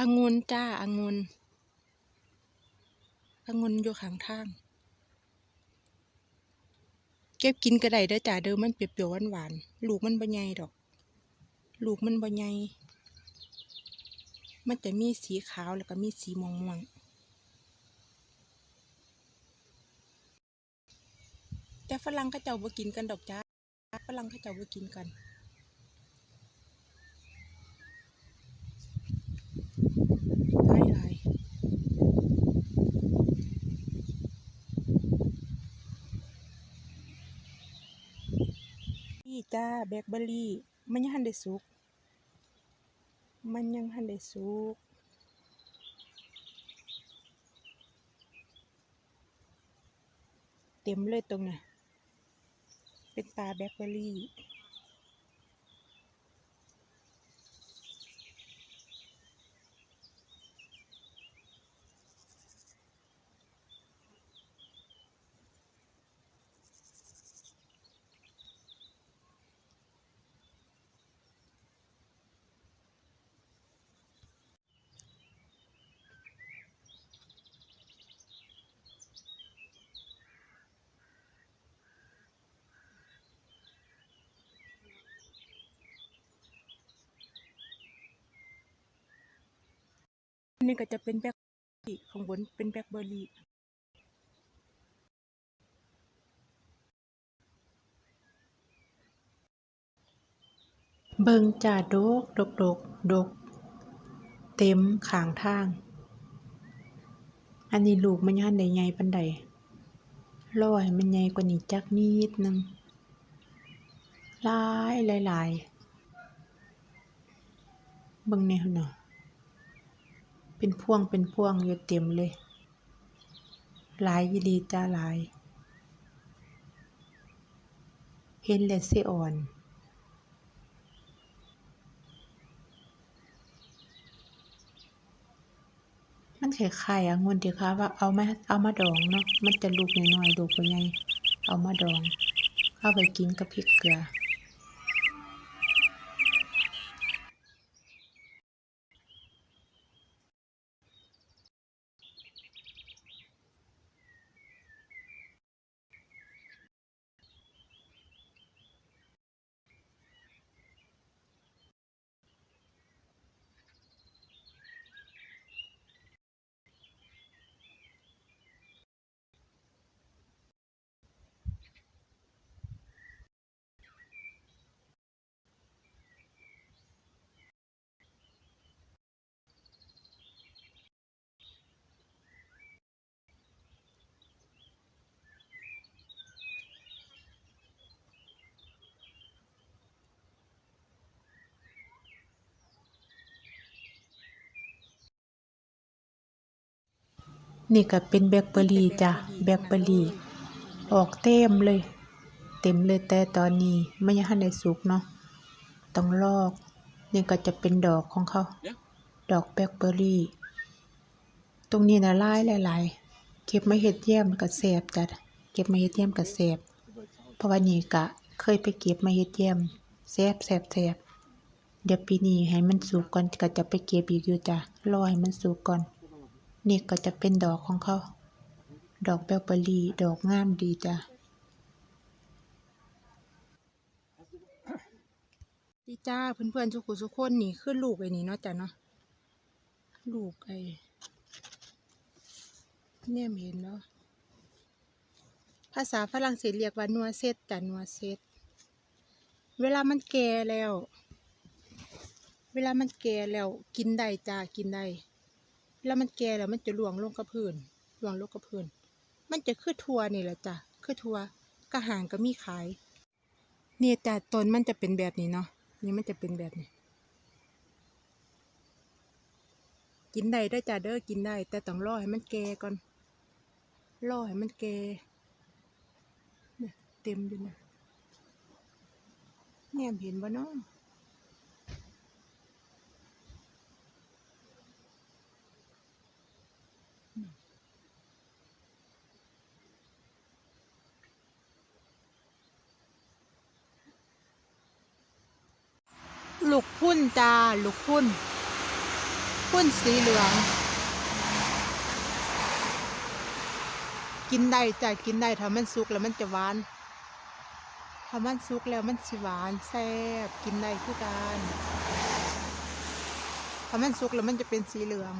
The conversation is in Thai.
องุนจ้าองุนองุนอยู่ข้างทาง เก็บกินก็ได้เด้อจ้าเด้อมันเปรี้ยวๆหวานๆลูกมันบ่ใหญ่ดอก ลูกมันบ่ใหญ่มันจะมีสีขาวแล้วก็มีสีม่วงๆแต่ฝรั่งเขาเจ้าบ่กินกันดอกจ้าฝรั่งเขาเจ้าบ่กินกัน หลายหลาย นี่จ้าแบล็คเบอร์รี่ มันยังหันได้สุก มันยังหันได้สุกเต็มเลยตรงน่ะ เป็นปลาแบล็คเบอร์รี่ นนี้ก็จะเป็นแบล็คเบอร์รี่ข้างบนเป็นแบล็คเบอร์รี่เบิงจ่าดกดกดกดก เต็มขางทาง อันนี้ลูกมันยังได้ใหญ่ปานใดรอให้มันใหญ่กว่านี้จักนิดนึงลายหลายหลายเบิ่งแนวเนาะ เป็นพ่วงเป็นพ่วงอยู่เต็มเลย หลายอีหลีจ้าหลาย เห็นแล้วสิอ่อนมันคล้ายๆองุ่นที่เขาว่าเอามาเอามาดองเนาะมันจะลูกน้อยๆลูกใหญ่เอามาดอง เอาไปกินกับพริกเกลือ นี่ก็เป็นแบล็คเบอร์รี่จ้ะ แบล็คเบอร์รี่ ออกเต็มเลย เต็มเลยแต่ตอนนี้ไมันยังทันได้สุกเนาะ ต้องลอก นี่ก็จะเป็นดอกของเขา ดอกแบล็คเบอร์รี่ ตรงนี้นะลายหลายๆ เก็บมาเฮ็ดแยมก็แซ่บจ้ะ เก็บมาเฮ็ดแยมก็แซ่บเพราะว่านี่ก็เคยไปเก็บมาเฮ็ดแยมแซ่บแซ่บแซ่บเดี๋ยวปีนี้ให้มันสุกก่อนก็จะไปเก็บอีกอยู่จ้ะ รอให้มันสุกก่อน นี่ก็จะเป็นดอกของเขา ดอกแบลเบอรี่ ดอกงามดีจ้ะดีจ้าเพื่อนๆทุกคนทุกคนนี่คือลูกไอ้นี่เนาะจ้ะเนาะลูกไอ้เนี่ยเห็นเนาะภาษาฝรั่งเศสเรียกว่านัวเซตจ้ะนัวเซตเวลามันแก่แล้ว เวลามันแก่แล้วกินได้จ้ากินได้ เวลามันแก่แล้วมันจะหลวงลงกับพื้นหลวงลงกับพื้นมันจะคือทัวนี่แหละจ้ะคือทัวกระหางก็มีขายเนี่ยจ้ะต้นมันจะเป็นแบบนี้เนาะนี่มันจะเป็นแบบนี้ กินได้เด้จ้ะเด้อกินได้ แต่ต้องรอให้มันแก่ก่อนรอให้มันแก่เนี่ยเต็มอยู่นะแนมเห็นบ่เนาะ ลูกพุ่นจ้าลูกพุ่น พุ่นสีเหลือง กินได้จ้ากินได้ถ้ามันสุกแล้วมันจะหวานถ้ามันสุกแล้วมันสิหวานแซ่บกินได้คือกันถ้ามันสุกแล้วมันจะเป็นสีเหลือง